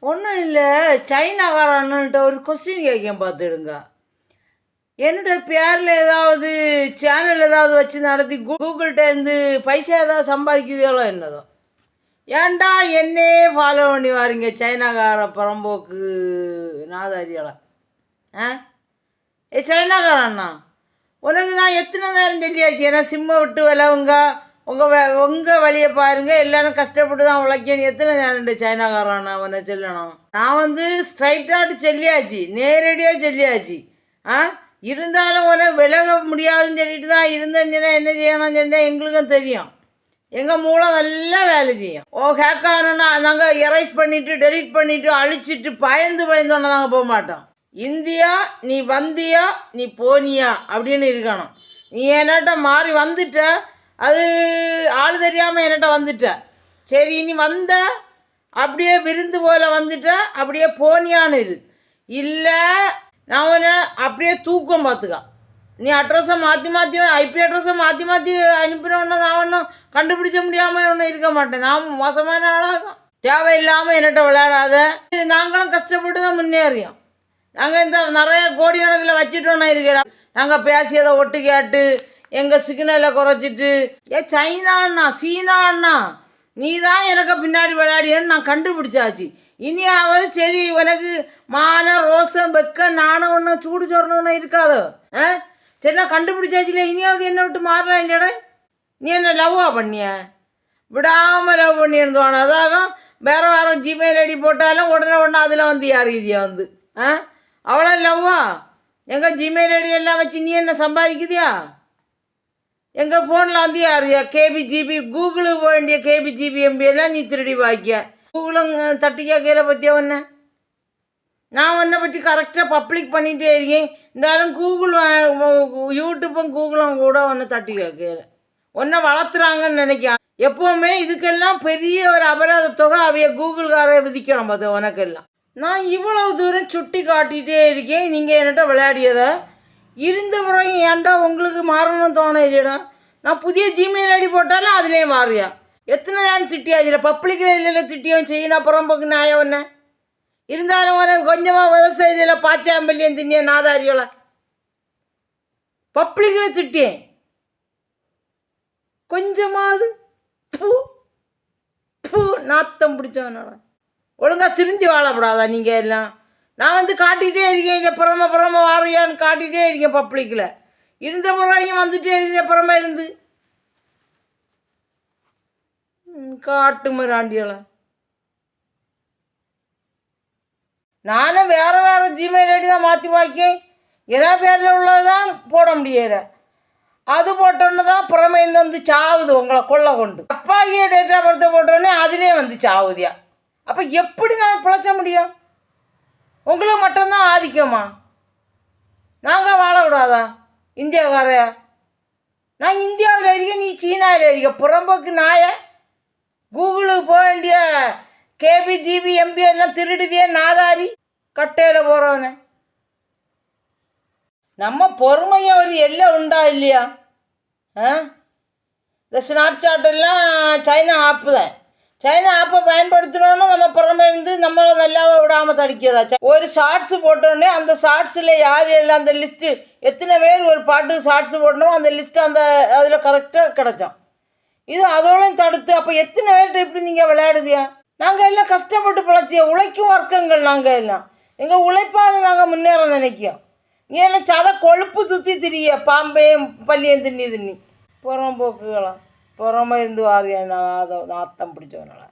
ஒன்றும் இல்லை. சைனாக்காரன்னுட்டு ஒரு கொஸ்டின் கேட்கேன் பார்த்துடுங்க. என்னோட பேரில் ஏதாவது சேனல் ஏதாவது வச்சு நடத்தி கூகுள்கிட்டேருந்து பைசா ஏதாவது சம்பாதிக்குதோ என்னதோ. ஏண்டா என்னே ஃபாலோ பண்ணி வாருங்க சைனாக்கார புறம்போக்கு நாதாரியால? ஆ? ஏ சைனாக்காரண்ணா உனக்கு நான் எத்தனை நேரம் சொல்லியாச்சு? ஏன்னா சிம்மை விட்டு விலவுங்க உங்கள் வே உங்கள் வழியை பாருங்கள் எல்லாரும் கஷ்டப்பட்டு தான் உழைக்கணும். எத்தனை நேரம் சைனாக்காரன் அவனை சொல்லணும்? நான் வந்து ஸ்ட்ரைட்டாட்டு செல்லியாச்சு. நேரடியாக செல்லியாச்சு. ஆ? இருந்தாலும் உனக்கு விலக முடியாதுன்னு சொல்லிட்டு தான் இருந்தேன்னு என்ன செய்யணும்னு சொன்னால் எங்களுக்கும் தெரியும். எங்கள் மூளை நல்லா வேலை செய்யும். ஓ ஹேக் ஆகணும்னா நாங்கள் எரைஸ் பண்ணிவிட்டு டெலிட் பண்ணிவிட்டு அழிச்சிட்டு பயந்து பயந்தோன்னே நாங்கள் போக மாட்டோம். இந்தியா நீ வந்தியா நீ போனியா அப்படின்னு இருக்கணும். நீ என்னட்ட மாறி வந்துட்ட அது ஆள் தெரியாமல் என்கிட்ட வந்துட்ட. சரி இனி வந்த அப்படியே விருந்து போல வந்துட்ட அப்படியே போனியான்னு இரு. இல்லை நான் உன்னை அப்படியே தூக்கம் பார்த்துக்க. நீ அட்ரஸை மாற்றி மாற்றி ஐபி அட்ரஸை மாற்றி மாற்றி அனுப்பினோன்னா நான் ஒன்றும் கண்டுபிடிச்ச முடியாமல் ஒன்றும் இருக்க மாட்டேன். நான் மோசமான ஆளாகும் தேவையில்லாமல் என்னட்ட விளையாடாத. நாங்களும் கஷ்டப்பட்டு தான் முன்னேறியோம். நாங்கள் இந்த நிறைய கோடி கணக்கில் வச்சுட்டோன்னா இருக்கிறோம் நாங்கள் பேசியதை ஒட்டு கேட்டு எங்கள் சிக்னலை குறைச்சிட்டு ஏ சைனாண்ணா சீனாண்ணா நீ தான் எனக்கு பின்னாடி விளையாடியன்னு நான் கண்டுபிடிச்சாச்சு. இனியாவது சரி உனக்கு மான ரோசம் வெக்க நாணம் ஒன்றும் சூடு சொரணம் இருக்காதோ? ஆ? சரி நான் கண்டுபிடிச்சாச்சுல இனியாவது என்னை விட்டு மாறலாம் இல்லையடா. நீ என்ன லவ்வா பண்ணிய? விடாமல் லவ் பண்ணி இருந்தோம் அதாகும் வேறு வேற ஜிமெயில் ஐடி போட்டாலும் உடனே உடனே அதில் வந்து யார் இதியா வந்து? ஆ? அவ்வளோ லவ்வா? எங்கள் ஜிமெயில் ஐடி எல்லாம் வச்சு நீ என்ன சம்பாதிக்குதியா? எங்கள் ஃபோனில் வந்து யார்? கேபி ஜிபி கூகுளுக்கு போக வேண்டிய கேபி ஜிபி எம்பி எல்லாம் நீ திருடி வாக்கிய கூகுளும் தட்டி கேட்கல பற்றியா ஒன்று நான் ஒன்றை பற்றி கரெக்டாக பப்ளிக் பண்ணிகிட்டே இருக்கேன். இருந்தாலும் கூகுள் யூடியூப்பும் கூகுளும் கூட ஒன்று தட்டி கேட்கல. ஒன்றை வளர்த்துறாங்கன்னு நினைக்கிறேன். எப்போவுமே இதுக்கெல்லாம் பெரிய ஒரு அபராத தொகை அவைய கூகுள்காரை விதிக்கணும் பார்த்து உனக்கெல்லாம். நான் இவ்வளவு தூரம் சுட்டி காட்டிகிட்டே இருக்கேன். நீங்கள் என்கிட்ட விளையாடியதை இருந்த பிறகு ஏன்டா உங்களுக்கு மாறணும்னு தோண இல்லையடா நான் புதிய ஜிமெயில் ஐடி போட்டாலும் அதுலேயும் மாறியா? எத்தனை நேரம் இதில் பப்ளிக்கில் இல்லைல்ல திட்டியும் செய்யணும் அப்புறம் போக்கு நாய ஒன்று இருந்தாலும் உனக்கு கொஞ்சமாக விவசாயியில் பாச்சாம்பள்ளியும் தின்னிய நாதாரியோல பப்ளிக்கில் திட்டேன் கொஞ்சமாவது பூ பூ நாத்தம் பிடிச்சவனோட. ஒழுங்காக திருந்தி வாழப்படாதா நீங்கள் எல்லாம்? நான் வந்து காட்டிகிட்டே இருக்கேன் இல்லை புறம புறம வாரியான்னு காட்டிகிட்டே இருக்கேன் பப்ளிக்கில் இருந்த புறம் வந்துட்டே இருந்த அப்புறமா இருந்து. காட்டு மிராண்டியெல்லாம் நானும் வேறு வேறு ஜிமெயில் ஐடி தான் மாற்றி வாக்கேன் எல்லா பேரில் உள்ளதான் போட முடியல. அது போட்டோன்னு தான் புறமே இருந்து வந்து சாவுது உங்களை கொள்ள கொண்டு. அப்பாகிய டேட் ஆஃப் பர்த்தை போட்டோன்னே அதிலே வந்து சாவுதியா. அப்போ எப்படி நான் பிழைச்ச முடியும்? உங்களுக்கு மட்டும்தான் ஆதிக்கமா? நாங்கள் வாழக்கூடாதா? இந்தியாக்கார. நான் இந்தியாவில் இருக்கேன் நீ சீனாவில் இருக்க புறம்போக்கு நாய. கூகுளுக்கு போக வேண்டிய கேபி ஜிபி எம்பி எல்லாம் திருடுதியே நாதாரி. கட்டையில் போகிறவனே நம்ம பொறுமையை ஒரு எல்லை உண்டா இல்லையா? ஆ? இந்த ஸ்னாப்சாட் எல்லாம் சைனா ஆப்பு தான் சைனா அப்போ பயன்படுத்தினோன்னு நம்ம புறமே இருந்து நம்மளை நல்லா விடாமல் தடிக்கிறதா. ஒரு ஷார்ட்ஸ் போட்டோடனே அந்த ஷார்ட்ஸில் யார் எல்லாம் அந்த லிஸ்ட்டு எத்தனை பேர் ஒரு பாட்டு ஷார்ட்ஸ் போடணும் அந்த லிஸ்ட்டு அந்த அதில் கரெக்டாக கிடச்சோம். இது அதோடையும் தடுத்து அப்போ எத்தனை பேர்கிட்ட இப்படி நீங்கள் விளையாடுதியா நாங்கள் எல்லாம் கஷ்டப்பட்டு பிழைச்சிய உழைக்கும் வர்க்கங்கள் நாங்கள் எல்லாம். எங்கள் உழைப்பால் நாங்கள் முன்னேற நினைக்கிறோம். நீ எல்லாம் சத கொழுப்பு சுற்றி திரிய பாம்பையும் பள்ளியும் தின்னி தின்னி. புறம் போக்குகளாம் புறமா இருந்து வாரியா நான் அதை நாத்தம் பிடிச்சவனால